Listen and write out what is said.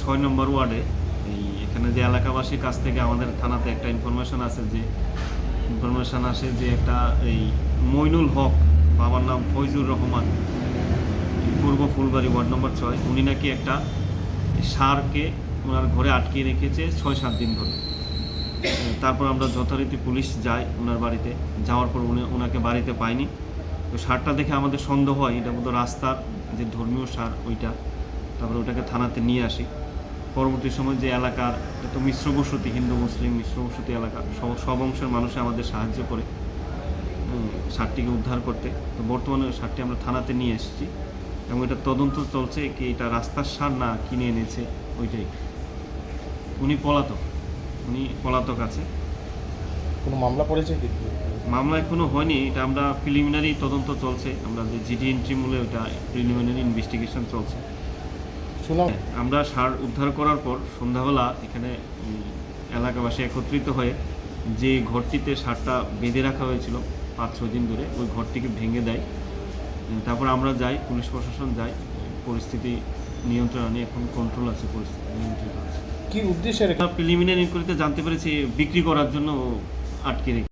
ছয় নম্বর ওয়ার্ডে। এই এখানে যে এলাকাবাসীর কাছ থেকে আমাদের থানাতে একটা ইনফরমেশন আছে যে ইনফরমেশন আসে যে একটা এই মইনুল হক, বাবার নাম ফৈজুর রহমান পূর্ব ফুলবাড়ি ওয়ার্ড নম্বর ছয়, উনি নাকি একটা সারকে ওনার ঘরে আটকে রেখেছে ছয়, সাত দিন ধরে। তারপর আমরা যথারীতি পুলিশ যাই ওনার বাড়িতে। যাওয়ার পর উনি ওনাকে বাড়িতে পাইনি। তো সারটা দেখে আমাদের সন্দেহ হয়, এটা বোধহয় রাস্তার যে ধর্মীয় সার ওইটা। তারপরে ওটাকে থানাতে নিয়ে আসি। পরবর্তী সময় যে এলাকার তো মিশ্র বসতি হিন্দু মুসলিম মিশ্র বসতি এলাকা সব সব অংশের মানুষে আমাদের সাহায্য করে সারটিকে উদ্ধার করতে। তো বর্তমানে ওই সারটি আমরা থানাতে নিয়ে এসেছি এবং এটা তদন্ত চলছে কি এটা রাস্তার সার না কিনে এনেছে ওইটাই। উনি পলাতক উনি পলাতক আছে। কোনো মামলা পড়েছে কি? মামলা এখনও হয়নি এটা আমরা প্রিলিমিনারি তদন্ত চলছে। আমরা যে জিডি এন্ট্রি মূলে ওটা প্রিলিমিনারি ইনভেস্টিগেশন চলছে। শুনাম আমরা সার উদ্ধার করার পর সন্ধ্যাবেলা এখানে এলাকাবাসী একত্রিত হয়ে যে ঘরটিতে সারটা বেঁধে রাখা হয়েছিল পাঁচ ছ দিন ধরে ওই ঘরটিকে ভেঙে দেয়। তারপর আমরা যাই পুলিশ প্রশাসন যাই পরিস্থিতি নিয়ন্ত্রণ আনি এখন কন্ট্রোল আছে পরিস্থিতি নিয়ন্ত্রিত আছে। কি উদ্দেশ্যে প্রিলিমিনারি ইনকোয়ারিতে জানতে পেরেছি বিক্রি করার জন্য আটকে রেখে